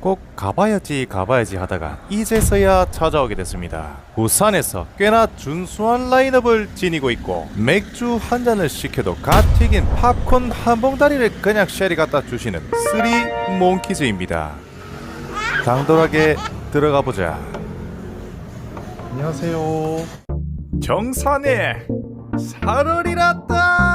꼭 가봐야지 가봐야지 하다가 이제서야 찾아오게 됐습니다. 부산에서 꽤나 준수한 라인업을 지니고 있고 맥주 한 잔을 시켜도 갓 튀긴 팝콘 한 봉다리를 그냥 쉐리 갖다 주시는 쓰리 몽키즈입니다. 당돌하게 들어가 보자. 안녕하세요. 정산에 살얼이랐다.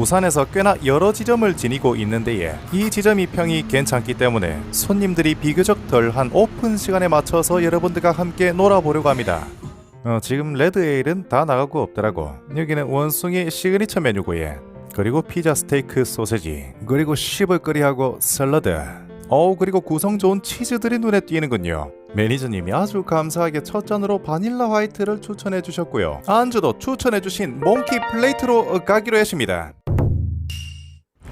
부산에서 꽤나 여러 지점을 지니고 있는데에 이 지점이 평이 괜찮기 때문에 손님들이 비교적 덜한 오픈 시간에 맞춰서 여러분들과 함께 놀아보려고 합니다. 어, 지금 레드 에일은 다 나가고 없더라고. 여기는 원숭이 시그니처 메뉴고 예. 그리고 피자 스테이크 소세지 그리고 씹을거리하고 샐러드 어우 그리고 구성 좋은 치즈들이 눈에 띄는군요 매니저님이 아주 감사하게 첫 잔으로 바닐라 화이트를 추천해 주셨고요 안주도 추천해 주신 몽키 플레이트로 가기로 했습니다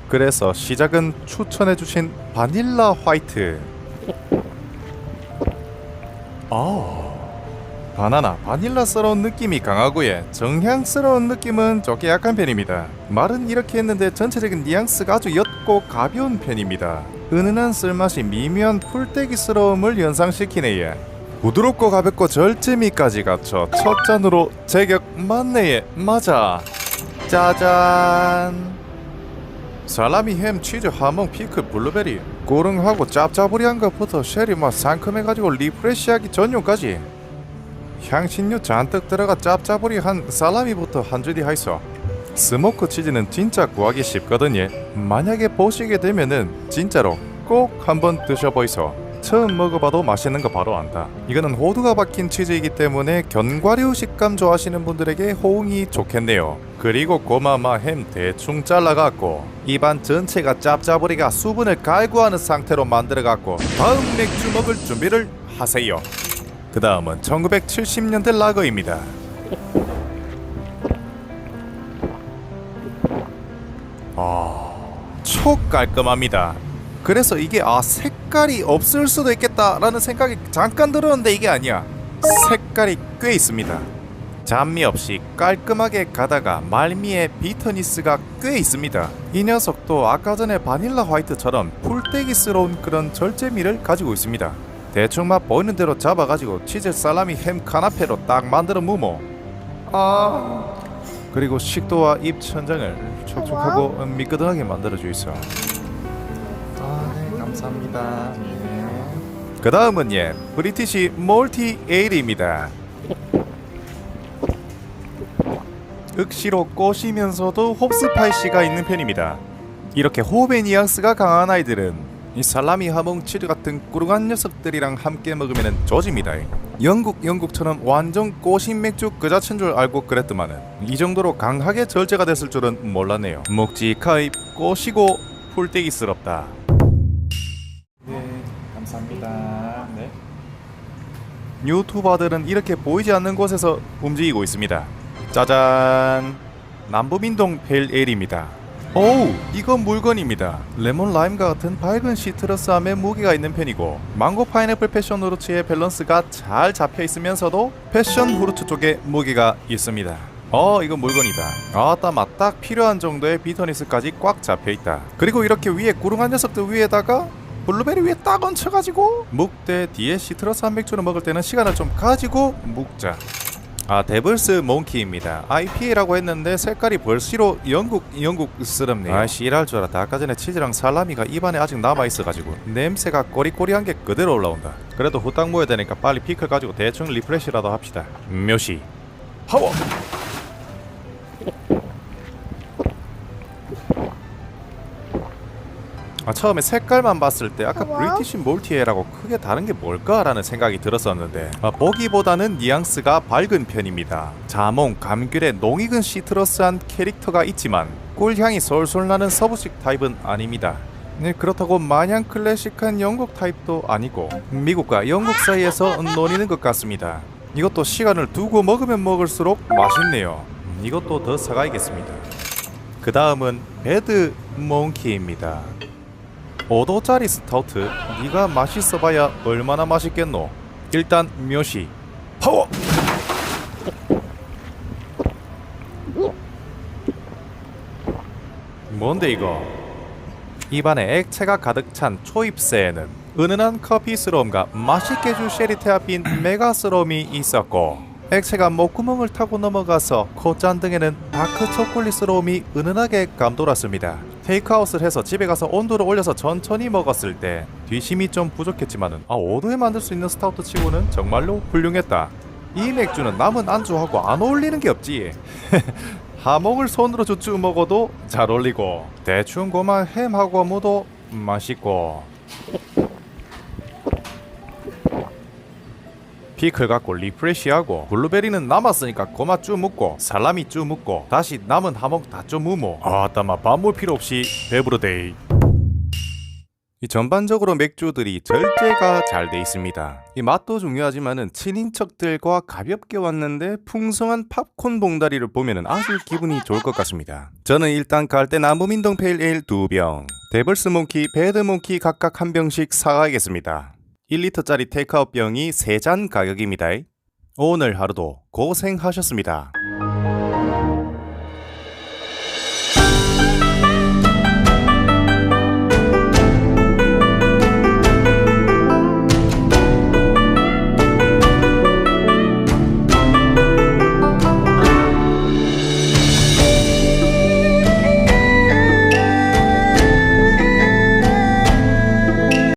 그래서 시작은 추천해 주신 바닐라 화이트 아 바나나, 바닐라스러운 느낌이 강하고 예, 정향스러운 느낌은 좋게 약한 편입니다. 말은 이렇게 했는데 전체적인 뉘앙스가 아주 옅고 가벼운 편입니다. 은은한 쓸맛이 미묘한 풀떼기스러움을 연상시키네 예. 부드럽고 가볍고 절제미까지 갖춰 첫 잔으로 제격 맞네 예, 맞아. 짜잔. 살라미, 햄, 치즈, 하몽, 피클, 블루베리 고릉하고 짭짜부리한 것부터 쉐리 맛 상큼해가지고 리프레시하기 전용까지. 향신료 잔뜩 들어가 짭짜부리한 살라미부터 한 줄이 하이소. 스모크 치즈는 진짜 구하기 쉽거든요. 만약에 보시게 되면은 진짜로 꼭 한번 드셔보이소 처음 먹어봐도 맛있는 거 바로 안다 이거는 호두가 박힌 치즈이기 때문에 견과류 식감 좋아하시는 분들에게 호응이 좋겠네요 그리고 고마마 햄 대충 잘라갖고 입안 전체가 짭짜부리가 수분을 갈구하는 상태로 만들어갖고 다음 맥주 먹을 준비를 하세요 그 다음은 1970년대 라거입니다. 아, 초 깔끔합니다. 그래서 이게 아 색깔이 없을 수도 있겠다라는 생각이 잠깐 들었는데 이게 아니야. 색깔이 꽤 있습니다. 잡미 없이 깔끔하게 가다가 말미에 비터니스가 꽤 있습니다. 이 녀석도 아까 전에 바닐라 화이트처럼 풀떼기스러운 그런 절제미를 가지고 있습니다. 대충 맛 보이는 대로 잡아가지고 치즈 살라미 햄 카나페로 딱 만들어 무모 아 그리고 식도와 입 천장을 촉촉하고 미끄덩하게 만들어 아네 감사합니다 그 다음은 예 브리티시 몰티 에일입니다 억시로 꼬시면서도 홉스파이시가 있는 편입니다 이렇게 호흡의 뉘앙스가 강한 아이들은 이 살라미 하몽 치즈 같은 꾸룩한 녀석들이랑 함께 먹으면 조집니다. 영국 영국처럼 완전 꼬신 맥주 그 자체인 줄 알고 그랬더만은 이 정도로 강하게 절제가 됐을 줄은 몰랐네요. 묵직하이 꼬시고 풀떼기스럽다. 네, 감사합니다. 네. 유튜버들은 이렇게 보이지 않는 곳에서 움직이고 있습니다. 짜잔, 남부민동 펠엘입니다. 오우 이건 물건입니다 레몬 라임과 같은 밝은 시트러스함에 무게가 있는 편이고 망고 파인애플 패션 후르츠의 밸런스가 잘 잡혀 있으면서도 패션 후르츠 쪽에 무게가 있습니다 어 이건 물건이다 아따 맛딱 필요한 정도의 비터니스까지 꽉 잡혀 있다 그리고 이렇게 위에 구릉한 녀석들 위에다가 블루베리 위에 딱 얹혀가지고 묵대 뒤에 시트러스 한 맥주를 먹을 때는 시간을 좀 가지고 묵자 아 데블스 몽키입니다. IPA라고 했는데 색깔이 벌시로 영국 영국스럽네요. 아씨 일할 줄 알았다. 아까 전에 치즈랑 살라미가 입안에 아직 남아 있어가지고 냄새가 꼬리꼬리한 게 그대로 올라온다. 그래도 후딱 모여야 되니까 빨리 피클 가지고 대충 리프레시라도 합시다. 묘시 파워. 아, 처음에 색깔만 봤을 때 아까 뭐야? 브리티시 몰티에라고 크게 다른 게 뭘까라는 생각이 들었었는데 아, 보기보다는 뉘앙스가 밝은 편입니다. 자몽, 감귤에 농익은 시트러스한 캐릭터가 있지만 꿀향이 솔솔 나는 서부식 타입은 아닙니다. 네, 그렇다고 마냥 클래식한 영국 타입도 아니고 미국과 영국 사이에서 논의는 것 같습니다. 이것도 시간을 두고 먹으면 먹을수록 맛있네요. 음, 이것도 더 사가야겠습니다. 그 다음은 배드 몽키입니다. 5도짜리 스타우트. 네가 맛있어봐야 얼마나 맛있겠노? 일단 묘시. 파워! 뭔데 이거? 입안에 액체가 가득 찬 초입새에는 은은한 커피스러움과 맛있게 줄 쉐리테아 빈 메가스러움이 있었고 액체가 목구멍을 타고 넘어가서 콧잔 등에는 다크 초콜릿스러움이 은은하게 감돌았습니다. 테이크아웃을 해서 집에 가서 온도를 올려서 천천히 먹었을 때 뒤심이 좀 부족했지만은 아 5도에 만들 수 있는 스타우트 치고는 정말로 훌륭했다. 이 맥주는 남은 안주하고 안 어울리는 게 없지. 하몽을 손으로 주쭉 먹어도 잘 어울리고 대충 고만 햄하고 무도 맛있고 피클 갖고 리프레시하고 블루베리는 남았으니까 고마 쭉 묻고 살라미 쭉 묻고 다시 남은 하몽 다좀 무모 아따마 밥물 필요 없이 배부르데이 이 전반적으로 맥주들이 절제가 잘 돼 있습니다. 이 맛도 중요하지만은 친인척들과 가볍게 왔는데 풍성한 팝콘 봉다리를 보면은 아주 기분이 좋을 것 같습니다. 저는 일단 갈 때 남부민동 페일 에일 두 병, 데블스 몽키, 배드 몽키 각각 한 병씩 사가야겠습니다. 1리터짜리 테이크아웃 병이 3잔 가격입니다. 오늘 하루도 고생하셨습니다.